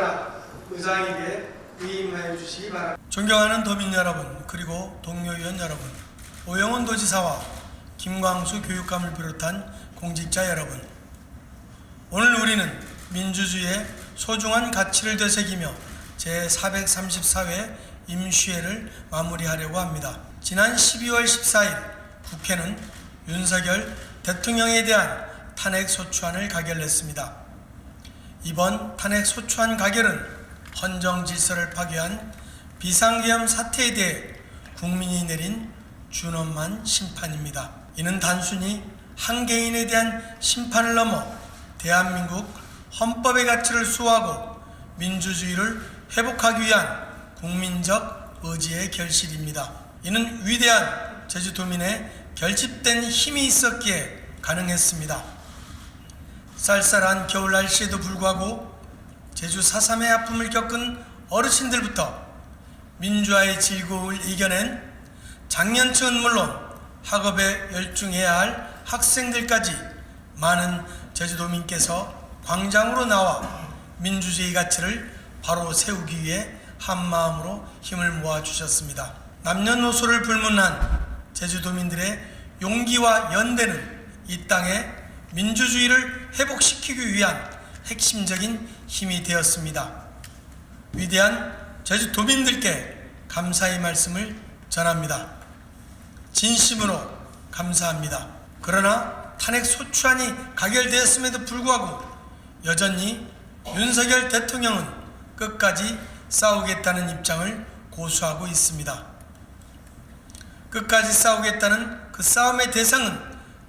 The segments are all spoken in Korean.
박자라 의장에게 위임하여 주시기 바랍니다. 존경하는 도민 여러분 그리고 동료위원 여러분 오영훈 도지사와 김광수 교육감을 비롯한 공직자 여러분 오늘 우리는 민주주의의 소중한 가치를 되새기며 제434회 임시회를 마무리하려고 합니다. 지난 12월 14일 국회는 윤석열 대통령에 대한 탄핵 소추안을 가결했습니다. 이번 탄핵 소추안 가결은 헌정 질서를 파괴한 비상계엄 사태에 대해 국민이 내린 준엄한 심판입니다. 이는 단순히 한 개인에 대한 심판을 넘어 대한민국 헌법의 가치를 수호하고 민주주의를 회복하기 위한 국민적 의지의 결실입니다. 이는 위대한 제주도민의 결집된 힘이 있었기에 가능했습니다. 쌀쌀한 겨울 날씨에도 불구하고 제주 4.3의 아픔을 겪은 어르신들부터 민주화의 즐거움을 이겨낸 장년층은 물론 학업에 열중해야 할 학생들까지 많은 제주도민께서 광장으로 나와 민주주의 가치를 바로 세우기 위해 한마음으로 힘을 모아 주셨습니다. 남녀노소를 불문한 제주도민들의 용기와 연대는 이 땅에 민주주의를 회복시키기 위한 핵심적인 힘이 되었습니다. 위대한 제주도민들께 감사의 말씀을 전합니다. 진심으로 감사합니다. 그러나 탄핵 소추안이 가결되었음에도 불구하고 여전히 윤석열 대통령은 끝까지 싸우겠다는 입장을 고수하고 있습니다. 끝까지 싸우겠다는 그 싸움의 대상은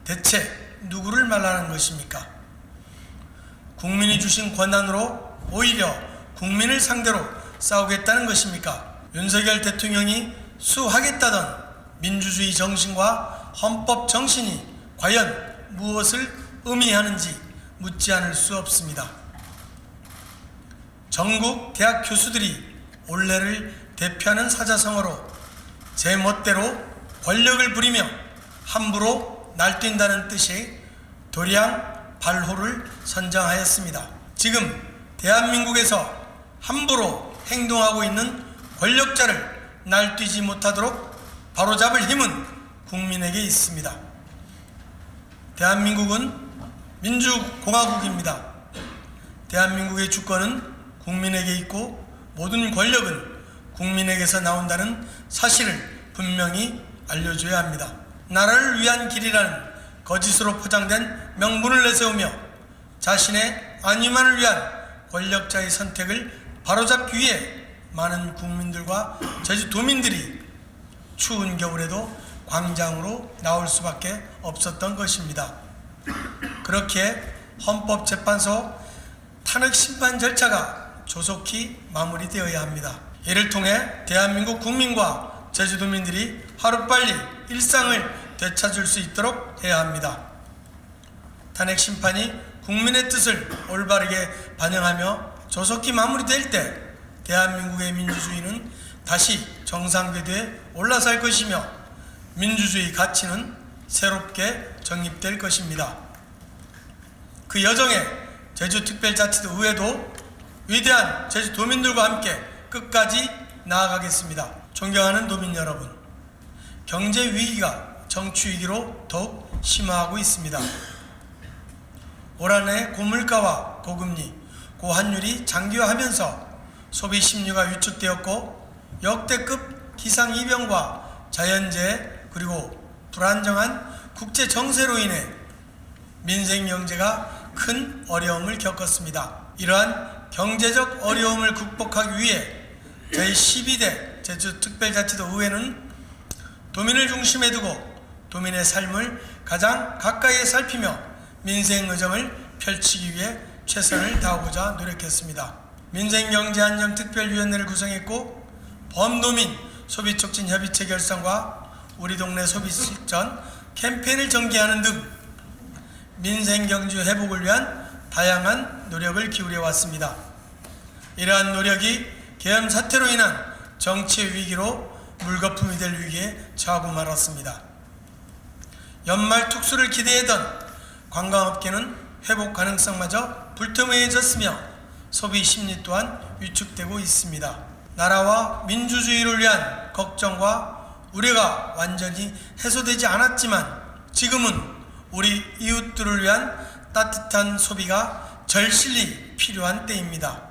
대체 누구를 말하는 것입니까? 국민이 주신 권한으로 오히려 국민을 상대로 싸우겠다는 것입니까? 윤석열 대통령이 수하겠다던 민주주의 정신과 헌법 정신이 과연 무엇을 의미하는지 묻지 않을 수 없습니다. 전국 대학 교수들이 올해를 대표하는 사자성어로 제 멋대로 권력을 부리며 함부로 날뛴다는 뜻의 도량 발호를 선정하였습니다. 지금 대한민국에서 함부로 행동하고 있는 권력자를 날뛰지 못하도록 바로잡을 힘은 국민에게 있습니다. 대한민국은 민주공화국입니다. 대한민국의 주권은 국민에게 있고 모든 권력은 국민에게서 나온다는 사실을 분명히 알려줘야 합니다. 나라를 위한 길이라는 거짓으로 포장된 명분을 내세우며 자신의 안위만을 위한 권력자의 선택을 바로잡기 위해 많은 국민들과 제주도민들이 추운 겨울에도 광장으로 나올 수밖에 없었던 것입니다. 그렇게 헌법재판소 탄핵 심판 절차가 조속히 마무리되어야 합니다. 이를 통해 대한민국 국민과 제주도민들이 하루빨리 일상을 되찾을 수 있도록 해야 합니다. 탄핵 심판이 국민의 뜻을 올바르게 반영하며 조속히 마무리될 때 대한민국의 민주주의는 다시 정상궤도에 올라설 것이며 민주주의 가치는 새롭게 정립될 것입니다. 그 여정에 제주특별자치도의회도 위대한 제주도민들과 함께 끝까지 나아가겠습니다. 존경하는 도민 여러분, 경제 위기가 정치 위기로 더욱 심화하고 있습니다. 올 한해 고물가와 고금리, 고환율이 장기화하면서 소비 심리가 위축되었고 역대급 기상이변과 자연재해 그리고 불안정한 국제 정세로 인해 민생 경제가 큰 어려움을 겪었습니다. 이러한 경제적 어려움을 극복하기 위해 저희 12대 제주특별자치도 의회는 도민을 중심에 두고 도민의 삶을 가장 가까이 살피며 민생 의정을 펼치기 위해 최선을 다하고자 노력했습니다. 민생경제안정특별위원회를 구성했고 범도민 소비촉진 협의체 결성과 우리 동네 소비실전 캠페인을 전개하는 등 민생경제 회복을 위한 다양한 노력을 기울여 왔습니다. 이러한 노력이 계엄 사태로 인한 정치 위기로 물거품이 될 위기에 처하고 말았습니다. 연말 특수를 기대하던 관광업계는 회복 가능성마저 불투명해졌으며 소비 심리 또한 위축되고 있습니다. 나라와 민주주의를 위한 걱정과 우려가 완전히 해소되지 않았지만 지금은 우리 이웃들을 위한 따뜻한 소비가 절실히 필요한 때입니다.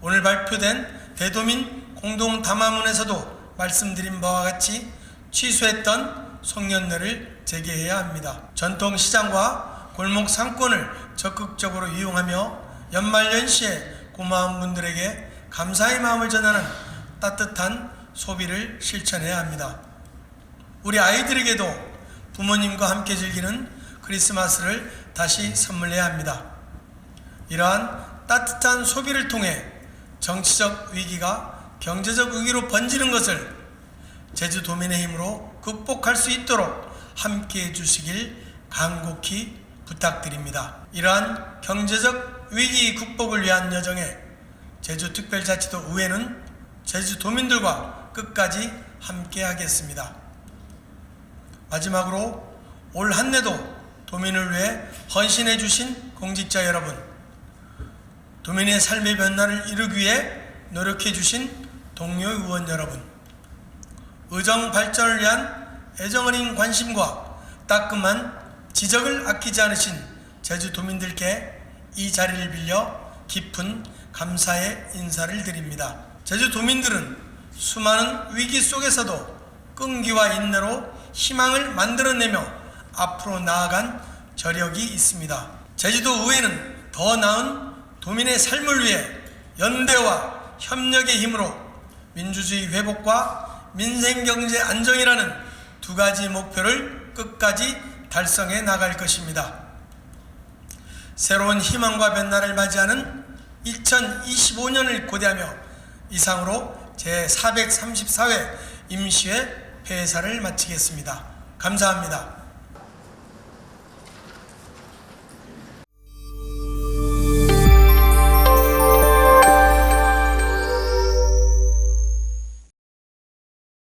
오늘 발표된 대도민 공동 담화문에서도 말씀드린 바와 같이 취소했던 송년회를 재개해야 합니다. 전통 시장과 골목 상권을 적극적으로 이용하며 연말연시에 고마운 분들에게 감사의 마음을 전하는 따뜻한 소비를 실천해야 합니다. 우리 아이들에게도 부모님과 함께 즐기는 크리스마스를 다시 선물해야 합니다. 이러한 따뜻한 소비를 통해 정치적 위기가 경제적 위기로 번지는 것을 제주도민의 힘으로 극복할 수 있도록 함께 해주시길 간곡히 부탁드립니다. 이러한 경제적 위기 극복을 위한 여정에 제주특별자치도 의회는 제주도민들과 끝까지 함께 하겠습니다. 마지막으로 올 한 해도 도민을 위해 헌신해 주신 공직자 여러분, 도민의 삶의 변화를 이루기 위해 노력해 주신 동료 의원 여러분, 의정 발전을 위한 애정어린 관심과 따끔한 지적을 아끼지 않으신 제주도민들께 이 자리를 빌려 깊은 감사의 인사를 드립니다. 제주도민들은 수많은 위기 속에서도 끈기와 인내로 희망을 만들어내며 앞으로 나아간 저력이 있습니다. 제주도 의회는 더 나은 도민의 삶을 위해 연대와 협력의 힘으로 민주주의 회복과 민생경제 안정이라는 두 가지 목표를 끝까지 달성해 나갈 것입니다. 새로운 희망과 변화를 맞이하는 2025년을 고대하며 이상으로 제434회 임시회 폐사를 마치겠습니다. 감사합니다.